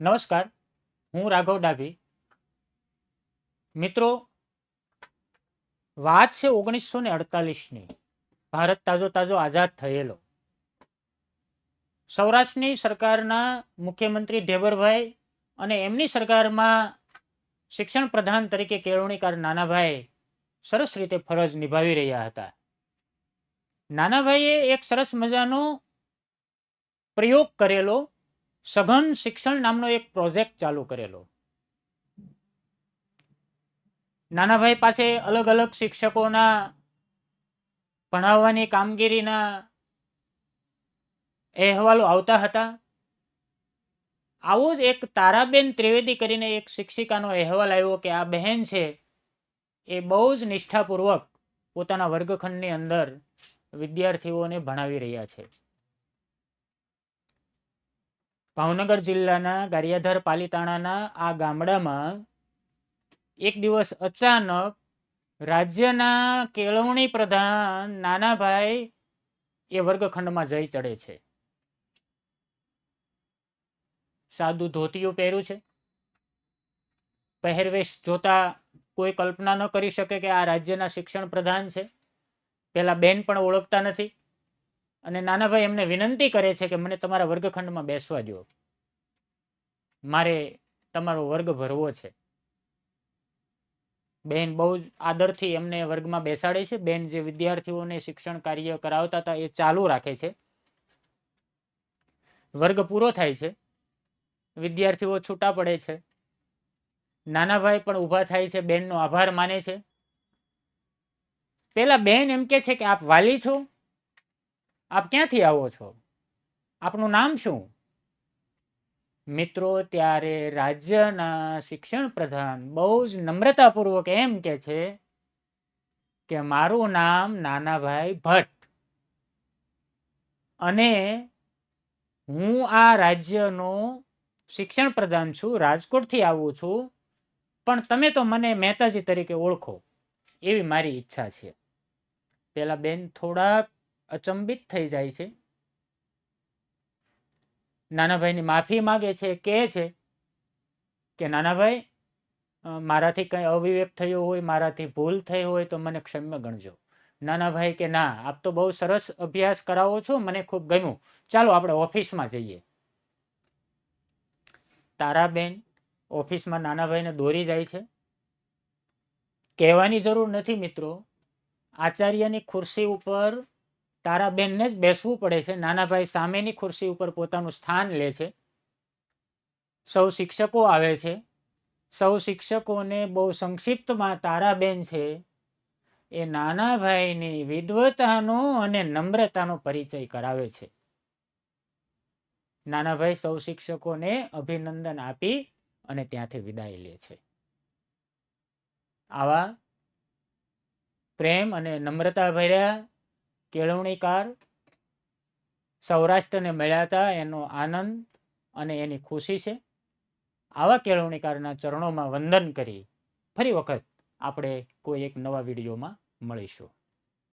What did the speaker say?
નમસ્કાર, હું રાઘવ ડાભી. મિત્રો, વાત છે ઓગણીસો ને અડતાલીસની. ભારત તાજો તાજો આઝાદ થયેલો. સૌરાષ્ટ્રની સરકારના મુખ્યમંત્રી ઢેબરભાઈ અને એમની સરકારમાં શિક્ષણ પ્રધાન તરીકે કેળવણીકાર નાનાભાઈ સરસ રીતે ફરજ નિભાવી રહ્યા હતા. નાનાભાઈએ એક સરસ મજાનો પ્રયોગ કરેલો સઘન શિક્ષણ નામનો એક પ્રોજેક્ટ ચાલુ કરેલો. નાનાભાઈ પાસે અલગ અલગ શિક્ષકોના ભણાવવાની કામગીરીના અહેવાલો આવતા હતા. આવો જ એક તારાબેન ત્રિવેદી કરીને એક શિક્ષિકાનો અહેવાલ આવ્યો કે આ બહેન છે, એ બહુ જ નિષ્ઠાપૂર્વક પોતાના વર્ગખંડની અંદર વિદ્યાર્થીઓને ભણાવી રહ્યા છે. ભાવનગર જિલ્લાના ગારિયાધર પાલીતાણાના આ ગામડામાં એક દિવસ અચાનક રાજ્યના કેળવણી પ્રધાન નાનાભાઈ એ વર્ગખંડમાં જઈ ચડે છે. સાદું ધોતિયું પહેર્યું છે. પહેરવેશ જોતા કોઈ કલ્પના ન કરી શકે કે આ રાજ્યના શિક્ષણ પ્રધાન છે. પેલા બેન પણ ઓળખતા નથી. અને નાનાભાઈ એમને વિનંતી કરે છે કે મને તમારા વર્ગખંડમાં બેસવા દો મારે તમારો વર્ગ ભરવો છે. બેન બહુ જ આદરથી એમને વર્ગમાં બેસાડે છે. બેન જે વિદ્યાર્થીઓને શિક્ષણ કાર્ય કરાવતા હતા એ ચાલુ રાખે છે. વર્ગ પૂરો થાય છે. વિદ્યાર્થીઓ છૂટા પડે છે. નાનાભાઈ પણ ઊભા થાય છે. બેનનો આભાર માને છે. પેલા બેન એમ કે છે કે, આપ વાલી છો? આપ ક્યાંથી આવો છો? આપનું નામ શું? મિત્રો, ત્યારે રાજ્યના શિક્ષણ પ્રધાન બહુ જ નમ્રતાપૂર્વક એમ કે છે કે મારું નામ નાનાભાઈ ભટ્ટ. અને હું આ રાજ્યનો શિક્ષણ પ્રધાન છું, રાજકોટથી આવું છું. પણ તમે તો મને મહેતાજી તરીકે ઓળખો, એવી મારી ઈચ્છા છે. પેલા બેન થોડાક અચંબિત થઈ જાય છે. નાનાભાઈની માફી માગે છે, કહે છે કે, નાનાભાઈ ભાઈ મારાથી કંઈ અવિવેક થયો હોય, મારાથી ભૂલ થઈ હોય તો મને ક્ષમ્ય ગણજો. નાનાભાઈ કે, ના, આપ તો બહુ સરસ અભ્યાસ કરાવો છો, મને ખૂબ ગમ્યું. ચાલો આપણે ઓફિસમાં જઈએ. તારાબેન ઓફિસમાં નાનાભાઈને દોરી જાય છે. કહેવાની જરૂર નથી મિત્રો. આચાર્યની ખુરશી ઉપર તારાબેનને જ બેસવું પડે છે. નાનાભાઈ સામેની ખુરશી ઉપર પોતાનું સ્થાન લે છે. સૌ શિક્ષકો આવે છે. સૌ શિક્ષકોને બહુ સંક્ષિપ્તમાં તારાબેન છે. એ નાનાભાઈની વિદ્વતાનો અને નમ્રતાનો પરિચય કરાવે છે. નાનાભાઈ સૌ શિક્ષકોને અભિનંદન આપી અને ત્યાંથી વિદાય લે છે. આવા પ્રેમ અને નમ્રતા ભર્યા કેળવણીકાર સૌરાષ્ટ્રને મળ્યા હતા, એનો આનંદ અને એની ખુશી છે. આવા કેળવણીકારના ચરણોમાં વંદન કરી ફરી વખત આપણે કોઈ એક નવા વિડીયોમાં મળીશું.